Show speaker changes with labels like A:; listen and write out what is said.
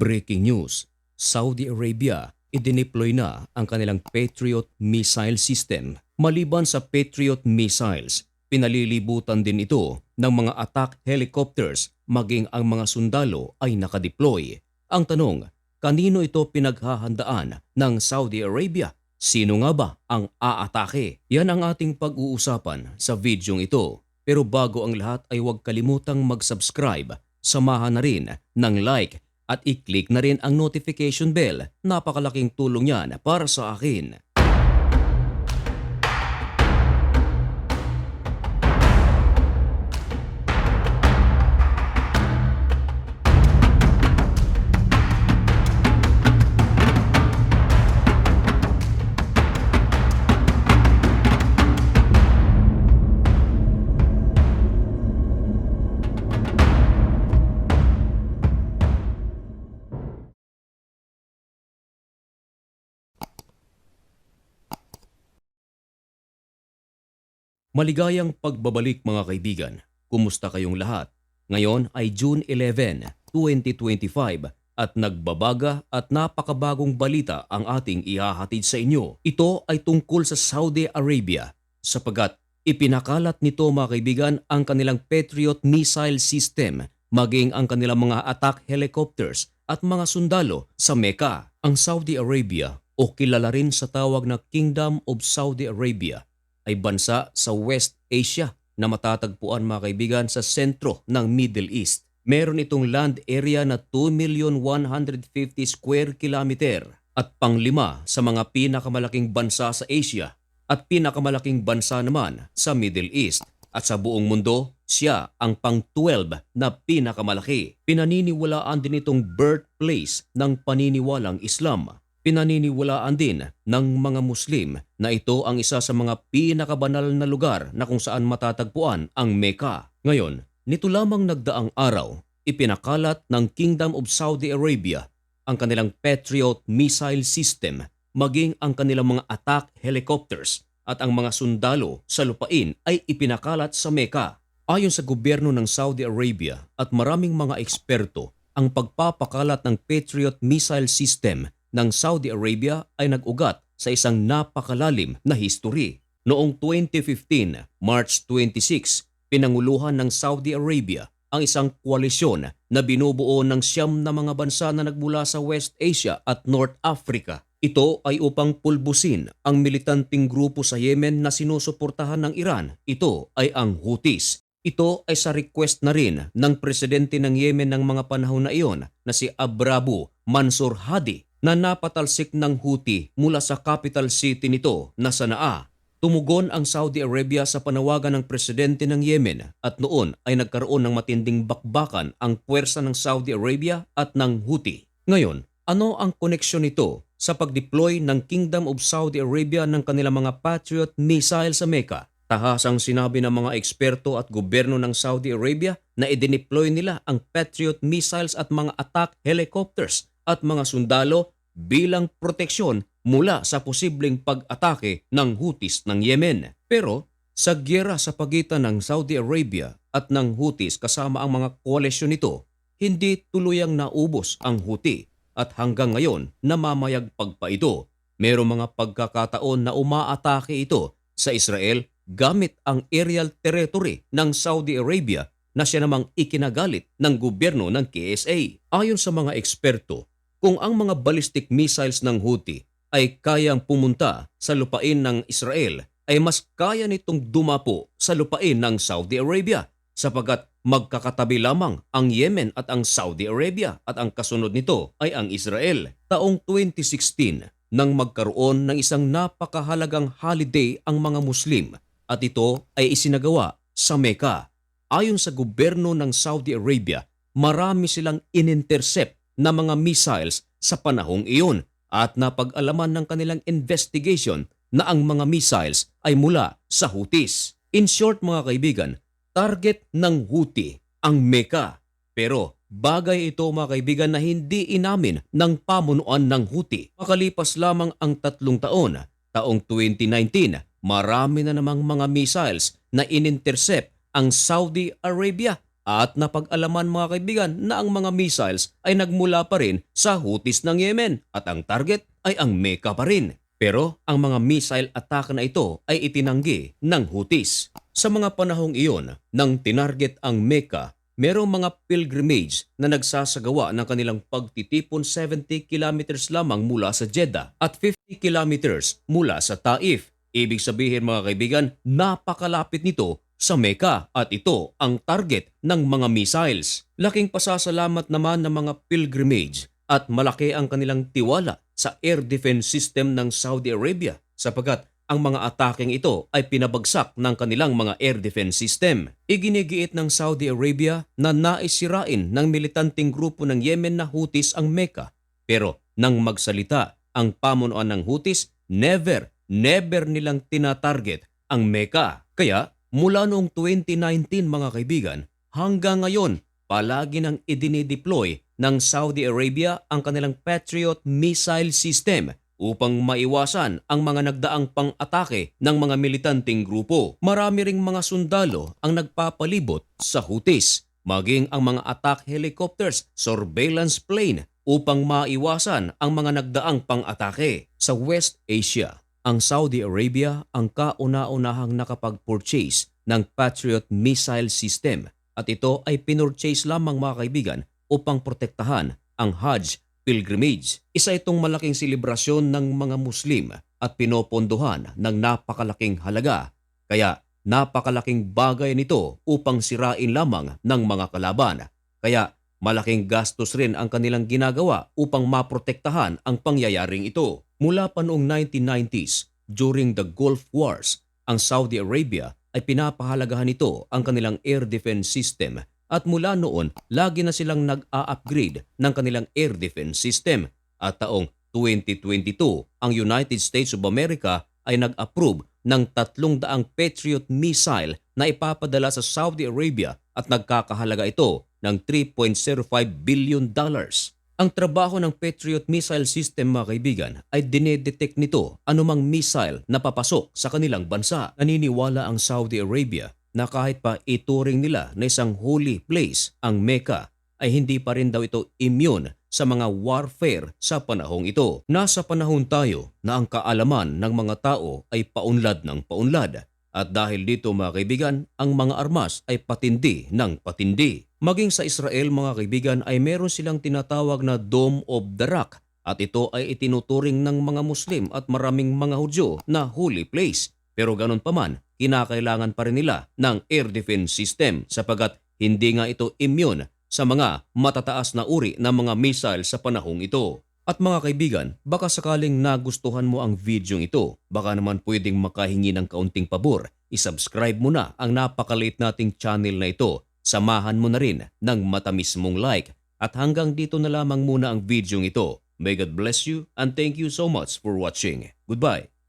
A: Breaking news, Saudi Arabia idineploy na ang kanilang Patriot missile system. Maliban sa Patriot missiles, pinalilibutan din ito ng mga attack helicopters maging ang mga sundalo ay nakadeploy. Ang tanong, kanino ito pinaghahandaan ng Saudi Arabia? Sino nga ba ang aatake? Yan ang ating pag-uusapan sa videong ito. Pero bago ang lahat ay huwag kalimutang mag-subscribe, samahan na rin ng like at i-click na rin ang notification bell. Napakalaking tulong yan para sa akin. Maligayang pagbabalik mga kaibigan. Kumusta kayong lahat? Ngayon ay June 11, 2025 at nagbabaga at napakabagong balita ang ating ihahatid sa inyo. Ito ay tungkol sa Saudi Arabia sapagat ipinakalat nito mga kaibigan ang kanilang Patriot missile system maging ang kanilang mga attack helicopters at mga sundalo sa Mecca. Ang Saudi Arabia o kilala rin sa tawag na Kingdom of Saudi Arabia ay bansa sa West Asia na matatagpuan mga kaibigan sa sentro ng Middle East. Meron itong land area na 2,150 square kilometer at panglima sa mga pinakamalaking bansa sa Asia at pinakamalaking bansa naman sa Middle East. At sa buong mundo, siya ang pang-12 na pinakamalaki. Pinaniniwalaan din itong birthplace ng paniniwalang Islam pinaniniwalaan din ng mga Muslim na ito ang isa sa mga pinakabanal na lugar na kung saan matatagpuan ang Mecca. Ngayon, nito lamang nagdaang araw, ipinakalat ng Kingdom of Saudi Arabia ang kanilang Patriot missile system maging ang kanilang mga attack helicopters at ang mga sundalo sa lupain ay ipinakalat sa Mecca. Ayon sa gobyerno ng Saudi Arabia at maraming mga eksperto, ang pagpapakalat ng Patriot missile system ng Saudi Arabia ay nag-ugat sa isang napakalalim na history. Noong 2015, March 26, pinanguluhan ng Saudi Arabia ang isang koalisyon na binubuo ng siyam na mga bansa na nagmula sa West Asia at North Africa. Ito ay upang pulbusin ang militanting grupo sa Yemen na sinusuportahan ng Iran. Ito ay ang Houthis. Ito ay sa request na rin ng presidente ng Yemen ng mga panahon na iyon na si Abrabu Mansur Hadi na napatalsik ng Houthi mula sa capital city nito na Sanaa. Tumugon ang Saudi Arabia sa panawagan ng presidente ng Yemen at noon ay nagkaroon ng matinding bakbakan ang puwersa ng Saudi Arabia at ng Houthi. Ngayon, ano ang koneksyon nito sa pag-deploy ng Kingdom of Saudi Arabia ng kanilang mga Patriot missile sa Mecca? Tahasang sinabi ng mga eksperto at gobyerno ng Saudi Arabia na idineploy nila ang Patriot missiles at mga attack helicopters at mga sundalo bilang proteksyon mula sa posibleng pag-atake ng Houthis ng Yemen. Pero sa gyera sa pagitan ng Saudi Arabia at ng Houthis kasama ang mga koalisyon nito, hindi tuluyang naubos ang Houthi at hanggang ngayon namamayagpag pa ito. Merong mga pagkakataon na umaatake ito sa Israel gamit ang aerial territory ng Saudi Arabia na siya namang ikinagalit ng gobyerno ng KSA. Ayon sa mga eksperto, kung ang mga ballistic missiles ng Houthi ay kayang pumunta sa lupain ng Israel, ay mas kaya nitong dumapo sa lupain ng Saudi Arabia sapagat magkakatabi lamang ang Yemen at ang Saudi Arabia at ang kasunod nito ay ang Israel. Taong 2016 nang magkaroon ng isang napakahalagang holiday ang mga Muslim at ito ay isinagawa sa Mecca. Ayon sa gobyerno ng Saudi Arabia, marami silang inintercept na mga missiles sa panahong iyon at napag-alaman ng kanilang investigation na ang mga missiles ay mula sa Houthis. In short mga kaibigan, target ng Houthi ang Mecca. Pero bagay ito mga kaibigan na hindi inamin ng pamunuan ng Houthi. Makalipas lamang ang tatlong taon, taong 2019, marami na namang mga missiles na inintercept ang Saudi Arabia at napag-alaman mga kaibigan na ang mga missiles ay nagmula pa rin sa hutis ng Yemen at ang target ay ang Mecca pa rin. Pero ang mga missile attack na ito ay itinanggi ng hutis. Sa mga panahong iyon, nang tinarget ang Mecca, merong mga pilgrimage na nagsasagawa ng kanilang pagtitipon 70 kilometers lamang mula sa Jeddah at 50 kilometers mula sa Taif. Ibig sabihin mga kaibigan, napakalapit nito sa Mecca at ito ang target ng mga missiles. Laking pasasalamat naman ng mga pilgrimage at malaki ang kanilang tiwala sa air defense system ng Saudi Arabia sapagkat ang mga ataking ito ay pinabagsak ng kanilang mga air defense system. Iginigiit ng Saudi Arabia na naisirain ng militanteng grupo ng Yemen na Houthis ang Mecca. Pero nang magsalita ang pamunuan ng Houthis, never, never nilang tinatarget ang Mecca. Kaya mula noong 2019 mga kaibigan, hanggang ngayon palagi nang idinideploy ng Saudi Arabia ang kanilang Patriot missile system upang maiwasan ang mga nagdaang pang-atake ng mga militanteng grupo. Marami ring mga sundalo ang nagpapalibot sa Houthis, maging ang mga attack helicopters, surveillance plane upang maiwasan ang mga nagdaang pang-atake. Sa West Asia, ang Saudi Arabia ang kauna-unahang nakapag-purchase ng Patriot missile system at ito ay pinurchase lamang mga kaibigan upang protektahan ang Hajj pilgrimage. Isa itong malaking selebrasyon ng mga Muslim at pinopondohan ng napakalaking halaga. Kaya napakalaking bagay nito upang sirain lamang ng mga kalaban. Kaya malaking gastos rin ang kanilang ginagawa upang maprotektahan ang pangyayaring ito. Mula pa noong 1990s, during the Gulf Wars, ang Saudi Arabia ay pinapahalagahan nito ang kanilang air defense system. At mula noon lagi na silang nag-a-upgrade ng kanilang air defense system. At taong 2022 ang United States of America ay nag-approve ng 300 Patriot missile na ipapadala sa Saudi Arabia at nagkakahalaga ito ng 3.05 billion dollars. Ang trabaho ng Patriot missile system mga kaibigan ay dinedetect nito anumang missile na papasok sa kanilang bansa. Naniniwala ang Saudi Arabia na kahit pa ituring nila na isang holy place ang Mecca ay hindi pa rin daw ito immune sa mga warfare sa panahong ito. Nasa panahon tayo na ang kaalaman ng mga tao ay paunlad ng paunlad at dahil dito mga kaibigan, ang mga armas ay patindi ng patindi. Maging sa Israel mga kaibigan ay meron silang tinatawag na Dome of the Rock at ito ay itinuturing ng mga Muslim at maraming mga Hudyo na holy place. Pero ganun pa man, kinakailangan pa rin nila ng air defense system sapagat hindi nga ito immune sa mga matataas na uri ng mga missile sa panahong ito. At mga kaibigan, baka sakaling nagustuhan mo ang video ito, baka naman pwedeng makahingi ng kaunting pabor, isubscribe mo na ang napakaliit nating channel na ito, samahan mo na rin ng matamis mong like. At hanggang dito na lamang muna ang video ito. May God bless you and thank you so much for watching. Goodbye.